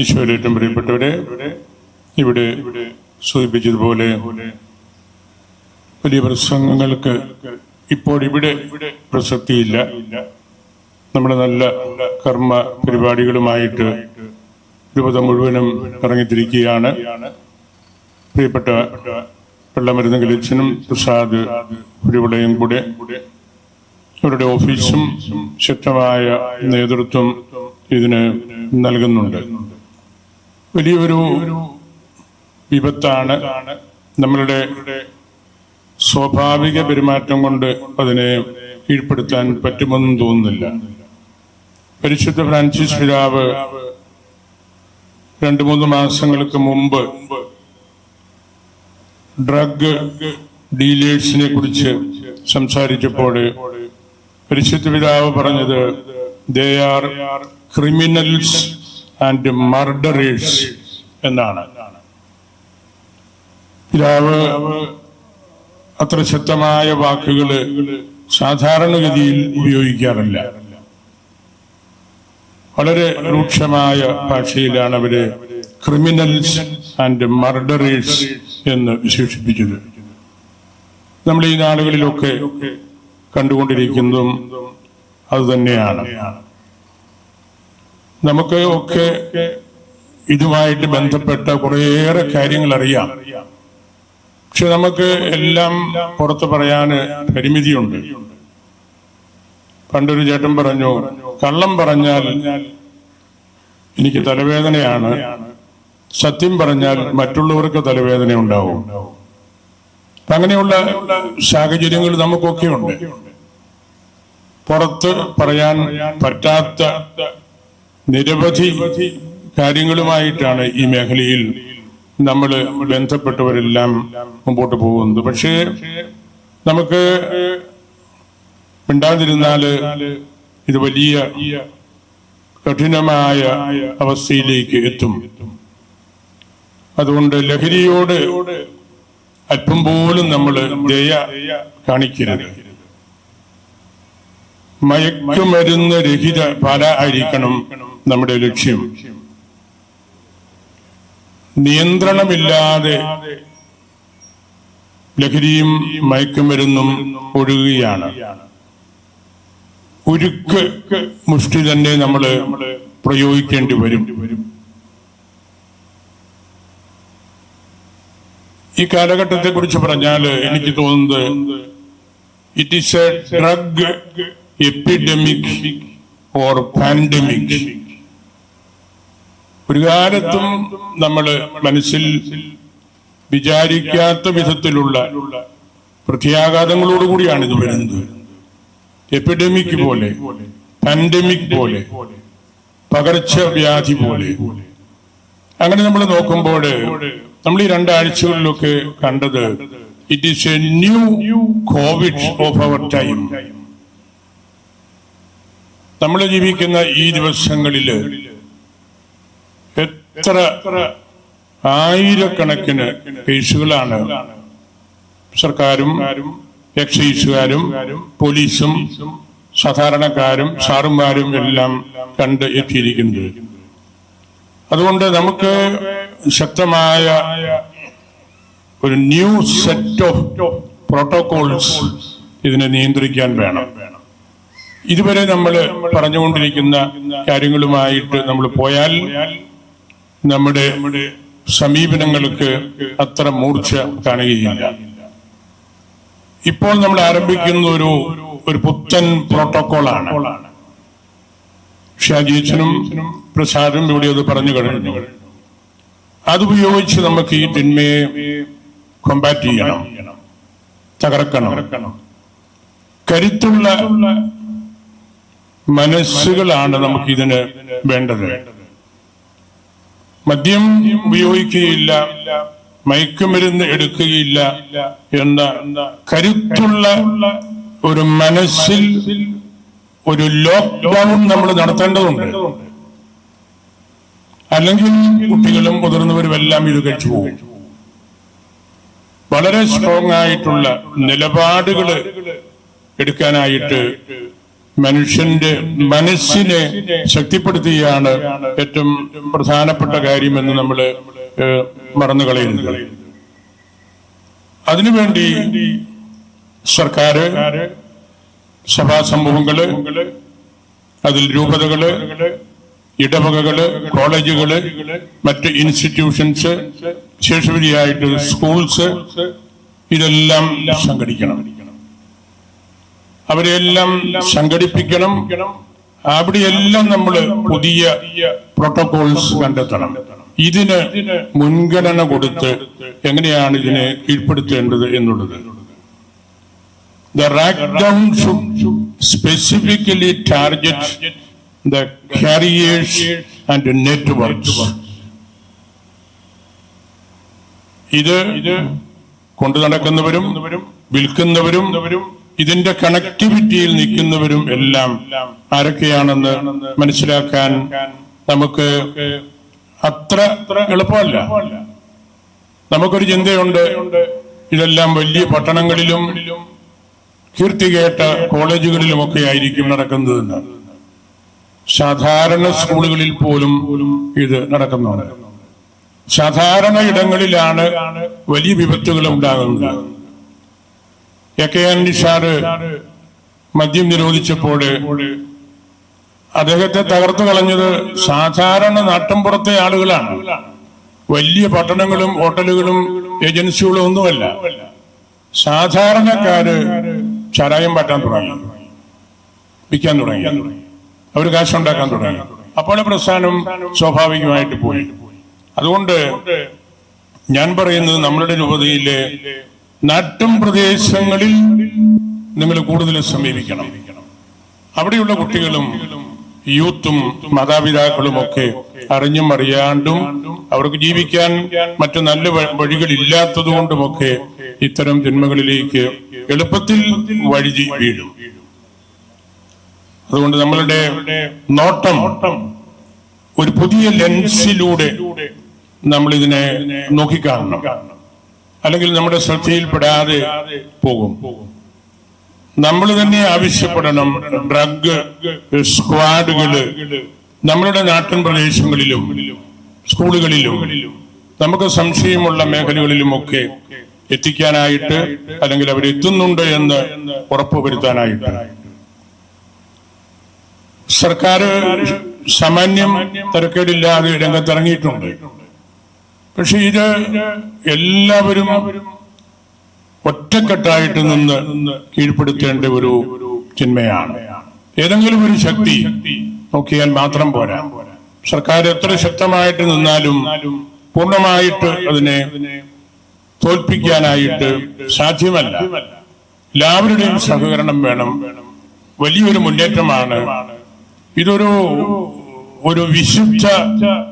ഈശോയിലേറ്റവും പ്രിയപ്പെട്ടവരെ ഇവിടെ സൂചിപ്പിച്ചതുപോലെ വലിയ പ്രസംഗങ്ങൾക്ക് ഇപ്പോൾ ഇവിടെ പ്രസക്തിയില്ല. നമ്മുടെ നല്ല കർമ്മ പരിപാടികളുമായിട്ട് രൂപത മുഴുവനും ഇറങ്ങിത്തിരിക്കുകയാണ്. പ്രിയപ്പെട്ട വെള്ളമരുന്ന് കലിച്ചനും പ്രസാദ് കുരുവിളയും കൂടെ അവരുടെ ഓഫീസും ശക്തമായ നേതൃത്വം ഇതിന് നൽകുന്നുണ്ട്. വലിയൊരു വിപത്താണ് നമ്മളുടെ സ്വാഭാവിക പെരുമാറ്റം കൊണ്ട് അതിനെ കീഴ്പ്പെടുത്താൻ പറ്റുമെന്നും തോന്നുന്നില്ല. പരിശുദ്ധ ഫ്രാൻസിസ് പിതാവ് രണ്ടു മൂന്ന് മാസങ്ങൾക്ക് മുമ്പ് ഡ്രഗ് ഡീലേഴ്സിനെ കുറിച്ച് സംസാരിച്ചപ്പോൾ പരിശുദ്ധ പിതാവ് പറഞ്ഞത് they are criminals and murderers എന്നാണ്. പിതാവ് അത്ര ശക്തമായ വാക്കുകൾ സാധാരണഗതിയിൽ ഉപയോഗിക്കാറില്ല. വളരെ രൂക്ഷമായ ഭാഷയിലാണ് അവർ ക്രിമിനൽസ് ആൻഡ് മർഡറേഴ്സ് എന്ന് വിശേഷിപ്പിച്ചത്. നമ്മൾ ഈ നാടുകളിലൊക്കെ കണ്ടുകൊണ്ടിരിക്കുന്നതും അതുതന്നെയാണ്. നമുക്ക് ഒക്കെ ഇതുമായിട്ട് ബന്ധപ്പെട്ട കുറേയേറെ കാര്യങ്ങൾ അറിയാം. പക്ഷെ നമുക്ക് എല്ലാം പുറത്ത് പറയാൻ പരിമിതിയുണ്ട്. പണ്ടൊരു ചേട്ടൻ പറഞ്ഞു കള്ളം പറഞ്ഞാൽ എനിക്ക് തലവേദനയാണ്. സത്യം പറഞ്ഞാൽ മറ്റുള്ളവർക്ക് തലവേദന ഉണ്ടാവും. അങ്ങനെയുള്ള സാഹചര്യങ്ങൾ നമുക്കൊക്കെ ഉണ്ട് പുറത്ത് പറയാൻ പറ്റാത്ത നിരവധി കാര്യങ്ങളുമായിട്ടാണ് ഈ മേഖലയിൽ നമ്മൾ ബന്ധപ്പെട്ടവരെല്ലാം മുമ്പോട്ട് പോകുന്നത്. പക്ഷേ നമുക്ക് ഉണ്ടാതിരുന്നാൽ ഇത് വലിയ കഠിനമായ അവസ്ഥയിലേക്ക് എത്തും. അതുകൊണ്ട് ലഹരിയോട് അല്പം പോലും നമ്മൾ ദയ കാണിക്കരുത്. മയക്കുമരുന്ന് രഹിത പല ആയിരിക്കണം നമ്മുടെ ലക്ഷ്യം. നിയന്ത്രണമില്ലാതെ ലഹരിയും മയക്കുമരുന്നും ഒഴുകുകയാണ്. ഉരുക്ക് മുഷ്ടി തന്നെ നമ്മൾ പ്രയോഗിക്കേണ്ടി വരും. ഈ കാലഘട്ടത്തെ കുറിച്ച് പറഞ്ഞാൽ എനിക്ക് തോന്നുന്നത് it is a drug epidemic or pandemic ഒരു കാലത്തും നമ്മൾ മനസ്സിൽ വിചാരിക്കാത്ത വിധത്തിലുള്ള പ്രത്യാഘാതങ്ങളോടുകൂടിയാണ് ഇത് വരുന്നത്. എപ്പിഡമിക് പോലെ പാൻഡമിക് പോലെ പകർച്ചവ്യാധി പോലെ. അങ്ങനെ നമ്മൾ നോക്കുമ്പോൾ നമ്മൾ ഈ രണ്ടാഴ്ചകളിലൊക്കെ കണ്ടത് it is a new COVID of our time നമ്മൾ ജീവിക്കുന്ന ഈ ദിവസങ്ങളിൽ എത്ര ആയിരക്കണക്കിന് കേസുകളാണ് സർക്കാരും എക്സൈസുകാരും പോലീസും സാധാരണക്കാരും സാറുമാരും എല്ലാം കണ്ട് എത്തിയിരിക്കുന്നത്. അതുകൊണ്ട് നമുക്ക് ശക്തമായ ഒരു ന്യൂ സെറ്റ് ഓഫ് പ്രോട്ടോകോൾസ് ഇതിനെ നിയന്ത്രിക്കാൻ വേണം. ഇതുവരെ നമ്മൾ പറഞ്ഞുകൊണ്ടിരിക്കുന്ന കാര്യങ്ങളുമായിട്ട് നമ്മൾ പോയാൽ നമ്മുടെ സമീപനങ്ങൾക്ക് അത്ര മൂർച്ച കാണുകയില്ല. ഇപ്പോൾ നമ്മൾ ആരംഭിക്കുന്ന ഒരു ഒരു പുത്തൻ പ്രോട്ടോകോളാണ് ഷാജീച്ചനും പ്രസാദും ഇവിടെ അത് പറഞ്ഞു കഴിഞ്ഞു. അതുപയോഗിച്ച് നമുക്ക് ഈ തിന്മയെ കൊമ്പാറ്റ് ചെയ്യണം തകർക്കണം. കരുത്തുള്ള മനസ്സുകളാണ് നമുക്ക് ഇതിന് വേണ്ടത്. മദ്യം ഉപയോഗിക്കുകയില്ല മയക്കുമരുന്ന് എടുക്കുകയില്ല എന്ന കരുത്തുള്ള ഒരു മനസ്സിൽ ഒരു ലോക്ക്ഡൌൺ നമ്മൾ നടത്തേണ്ടതുണ്ട്. അല്ലെങ്കിൽ കുട്ടികളും മുതിർന്നവരും എല്ലാം ഇത് കഴിച്ചു പോകും. വളരെ സ്ട്രോങ് ആയിട്ടുള്ള നിലപാടുകൾ എടുക്കാനായിട്ട് മനുഷ്യന്റെ മനസ്സിനെ ശക്തിപ്പെടുത്തുകയാണ് ഏറ്റവും പ്രധാനപ്പെട്ട കാര്യമെന്ന് നമ്മൾ മറന്നു കളയുന്നത് അതിനുവേണ്ടി സർക്കാർ സഭാ അതിൽ രൂപതകൾ ഇടവകകൾ കോളേജുകൾ മറ്റ് ഇൻസ്റ്റിറ്റ്യൂഷൻസ് ശേഷപരിയായിട്ട് സ്കൂൾസ് ഇതെല്ലാം സംഘടിക്കണം. അവരെല്ലാം സംഘടിപ്പിക്കണം. അവിടെയെല്ലാം നമ്മൾ പുതിയ പ്രോട്ടോകോൾസ് കണ്ടെത്തണം. ഇതിന് മുൻഗണന കൊടുത്ത് എങ്ങനെയാണ് ഇതിനെ കീഴ്പ്പെടുത്തേണ്ടത് എന്നുള്ളത്. Track down specifically target the carriers and networks. ഇത് കൊണ്ടു നടക്കുന്നവരും വിൽക്കുന്നവരും ഇതിന്റെ കണക്ടിവിറ്റിയിൽ നിൽക്കുന്നവരും എല്ലാം ആരൊക്കെയാണെന്ന് മനസ്സിലാക്കാൻ നമുക്ക് അത്ര എളുപ്പമല്ല. നമുക്കൊരു ചിന്തയുണ്ട്. ഇതെല്ലാം വലിയ പട്ടണങ്ങളിലും കീർത്തി കേട്ട കോളേജുകളിലുമൊക്കെ ആയിരിക്കും നടക്കുന്നതെന്ന്. സാധാരണ സ്കൂളുകളിൽ പോലും ഇത് നടക്കുന്നുണ്ട്. സാധാരണ ഇടങ്ങളിലാണ് വലിയ വിപത്തുകൾ ഉണ്ടാകുന്നത്. എ കെ മദ്യം നിരോധിച്ചപ്പോൾ അദ്ദേഹത്തെ തകർത്തു കളഞ്ഞത് സാധാരണ നാട്ടിൻപുറത്തെ ആളുകളാണ്. വലിയ പട്ടണങ്ങളും ഹോട്ടലുകളും ഏജൻസികളും ഒന്നുമല്ല. സാധാരണക്കാര് ചാരായം പാറ്റാൻ തുടങ്ങി. വിൽക്കാൻ തുടങ്ങി. അവർ കാശുണ്ടാക്കാൻ തുടങ്ങി. അപ്പോൾ പ്രസ്ഥാനം സ്വാഭാവികമായിട്ട് പോയി. അതുകൊണ്ട് ഞാൻ പറയുന്നത് നമ്മളുടെ രൂപതയിലെ നാട്ടും പ്രദേശങ്ങളിൽ നിങ്ങൾ കൂടുതൽ സമീപിക്കണം. അവിടെയുള്ള കുട്ടികളും യൂത്തും മാതാപിതാക്കളും ഒക്കെ അറിഞ്ഞും അറിയാണ്ടും അവർക്ക് ജീവിക്കാൻ മറ്റു നല്ല വഴികളില്ലാത്തതുകൊണ്ടുമൊക്കെ ഇത്തരം തിന്മകളിലേക്ക് എളുപ്പത്തിൽ വഴി വീഴും. അതുകൊണ്ട് നമ്മളുടെ നോട്ടം ഒരു പുതിയ ലെൻസിലൂടെ നമ്മൾ ഇതിനെ നോക്കിക്കാണണം. അല്ലെങ്കിൽ നമ്മുടെ ശ്രദ്ധയിൽപ്പെടാതെ പോകും. നമ്മൾ തന്നെ ആവശ്യപ്പെടണം ഡ്രഗ് സ്ക്വാഡുകൾ നമ്മളുടെ നാട്ടിൻ പ്രദേശങ്ങളിലും സ്കൂളുകളിലും നമുക്ക് സംശയമുള്ള മേഖലകളിലുമൊക്കെ എത്തിക്കാനായിട്ട് അല്ലെങ്കിൽ അവർ എത്തുന്നുണ്ട് എന്ന് ഉറപ്പുവരുത്താനായിട്ട്. സർക്കാർ സാമാന്യം തരക്കേടില്ലാതെ രംഗത്തിറങ്ങിയിട്ടുണ്ട്. പക്ഷെ ഇത് എല്ലാവരും ഒറ്റക്കെട്ടായിട്ട് നിന്ന് കീഴ്പ്പെടുത്തേണ്ട ഒരു ചിന്മയാണ്. ഏതെങ്കിലും ഒരു ശക്തി നോക്കിയാൽ മാത്രം പോരാ. സർക്കാർ എത്ര ശക്തമായിട്ട് നിന്നാലും പൂർണമായിട്ട് അതിനെ തോൽപ്പിക്കാനായിട്ട് സാധ്യമല്ല. എല്ലാവരുടെയും സഹകരണം വേണം. വലിയൊരു മുന്നേറ്റമാണ്. ഇതൊരു ഒരു വിശുദ്ധ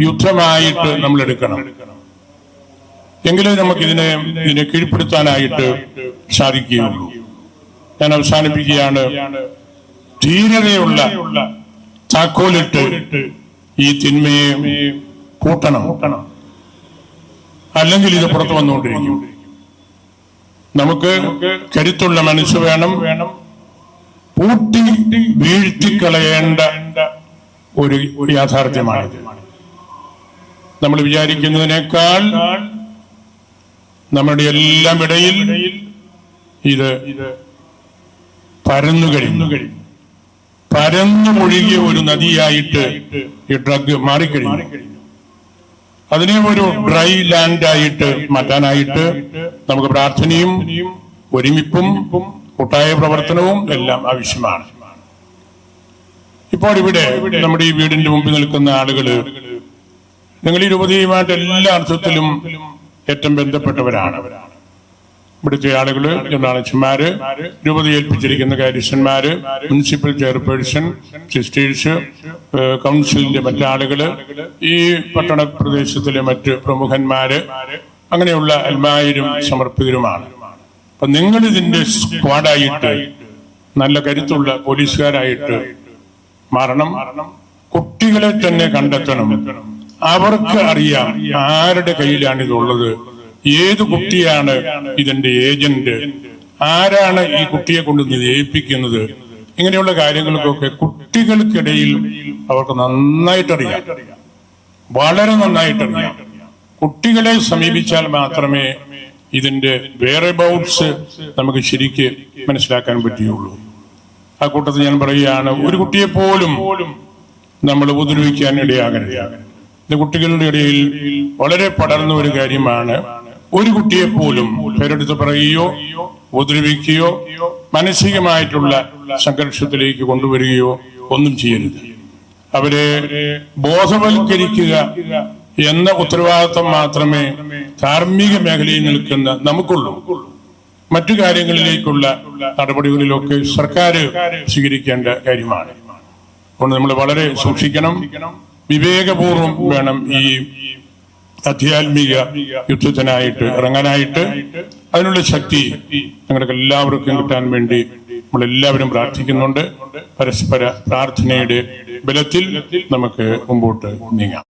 യുദ്ധമായിട്ട് നമ്മൾ എടുക്കണം എങ്കിലേ നമുക്ക് ഇതിനെ ഇതിനെ കീഴ്പ്പെടുത്താനായിട്ട് സാധിക്കുകയുള്ളൂ. ഞാൻ അവസാനിപ്പിക്കുകയാണ്. ധീരതയുള്ള താക്കോലിട്ട് ഈ തിന്മയെ കൂട്ടണം. അല്ലെങ്കിൽ ഇത് പുറത്തു വന്നുകൊണ്ടിരിക്കും. നമുക്ക് കരുത്തുള്ള മനസ്സ് വേണം വേണം. പൂട്ടി വീഴ്ത്തിക്കളയേണ്ട ഒരു യാഥാർത്ഥ്യമാണിത്. നമ്മൾ വിചാരിക്കുന്നതിനേക്കാൾ നമ്മുടെ എല്ലാം ഇടയിൽ ഇത് പരന്നു കഴിഞ്ഞു പരന്നു മുഴുകിയ ഒരു നദിയായിട്ട് ഈ ഡ്രഗ് മാറിക്കഴിഞ്ഞു. അതിനെ ഒരു ഡ്രൈ ലാൻഡ് ആയിട്ട് മാറ്റാനായിട്ട് നമുക്ക് പ്രാർത്ഥനയും ഒരുമിപ്പും കൂട്ടായ പ്രവർത്തനവും എല്ലാം ആവശ്യമാണ്. ഇപ്പോൾ ഇവിടെ നമ്മുടെ ഈ വീടിന്റെ മുമ്പിൽ നിൽക്കുന്ന ആളുകൾ നിങ്ങൾ ഈ രൂപതയുമായിട്ട് എല്ലാ അർത്ഥത്തിലും ഏറ്റവും ബന്ധപ്പെട്ടവരാണ്. ഇവിടുത്തെ ആളുകൾ ജനറലച്ചന്മാര് രൂപത ഏൽപ്പിച്ചിരിക്കുന്ന കാര്യസ്ഥന്മാര് മുനിസിപ്പൽ ചെയർപേഴ്സൺ സിസ്റ്റേഴ്സ് കൗൺസിലിന്റെ മറ്റാളുകൾ ഈ പട്ടണ പ്രദേശത്തിലെ മറ്റ് പ്രമുഖന്മാര് അങ്ങനെയുള്ള അൽമായരും സമർപ്പിതരുമാണ്. അപ്പൊ നിങ്ങൾ ഇതിന്റെ സ്ക്വാഡായിട്ട് നല്ല കരുത്തുള്ള പോലീസുകാരായിട്ട് മാറണം. കുട്ടികളെ തന്നെ കണ്ടെത്തണം. അവർക്ക് അറിയാം ആരുടെ കയ്യിലാണ് ഇതുള്ളത്. ഏത് കുട്ടിയാണ് ഇതിന്റെ ഏജന്റ്? ആരാണ് ഈ കുട്ടിയെ കൊണ്ട് ഇത് ഏൽപ്പിക്കുന്നത്? ഇങ്ങനെയുള്ള കാര്യങ്ങൾക്കൊക്കെ കുട്ടികൾക്കിടയിൽ അവർക്ക് നന്നായിട്ടറിയാം. വളരെ നന്നായിട്ടറിയാം. കുട്ടികളെ സമീപിച്ചാൽ മാത്രമേ ഇതിന്റെ വേറെ ബൗട്ട്സ് നമുക്ക് ശരിക്ക് മനസ്സിലാക്കാൻ പറ്റുകയുള്ളൂ. ആ കൂട്ടത്തിൽ ഞാൻ പറയുകയാണ് ഒരു കുട്ടിയെ പോലും നമ്മൾ ഉപദ്രവിക്കാൻ ഇടയാകരുത്. ഇത് കുട്ടികളുടെ ഇടയിൽ വളരെ പടർന്ന ഒരു കാര്യമാണ്. ഒരു കുട്ടിയെ പോലും പേരെടുത്ത് പറയുകയോ ഉപദ്രവിക്കുകയോ മാനസികമായിട്ടുള്ള സംഘർഷത്തിലേക്ക് കൊണ്ടുവരികയോ ഒന്നും ചെയ്യരുത്. അവരെ ബോധവൽക്കരിക്കുക എന്ന ഉത്തരവാദിത്വം മാത്രമേ ധാർമ്മിക മേഖലയിൽ നിൽക്കുന്ന നമുക്കുള്ളൂ. മറ്റു കാര്യങ്ങളിലേക്കുള്ള നടപടികളിലൊക്കെ സർക്കാർ സ്വീകരിക്കേണ്ട കാര്യമാണ്. അതുകൊണ്ട് നമ്മൾ വളരെ സൂക്ഷിക്കണം. വിവേകപൂർവം വേണം ഈ ആധ്യാത്മിക യുദ്ധത്തിനായിട്ട് ഇറങ്ങാനായിട്ട്. അതിനുള്ള ശക്തി ഞങ്ങൾക്ക് എല്ലാവർക്കും കിട്ടാൻ വേണ്ടി നമ്മൾ എല്ലാവരും പ്രാർത്ഥിക്കുന്നുണ്ട്. പരസ്പര പ്രാർത്ഥനയുടെ ബലത്തിൽ നമുക്ക് മുമ്പോട്ട് നീങ്ങാം.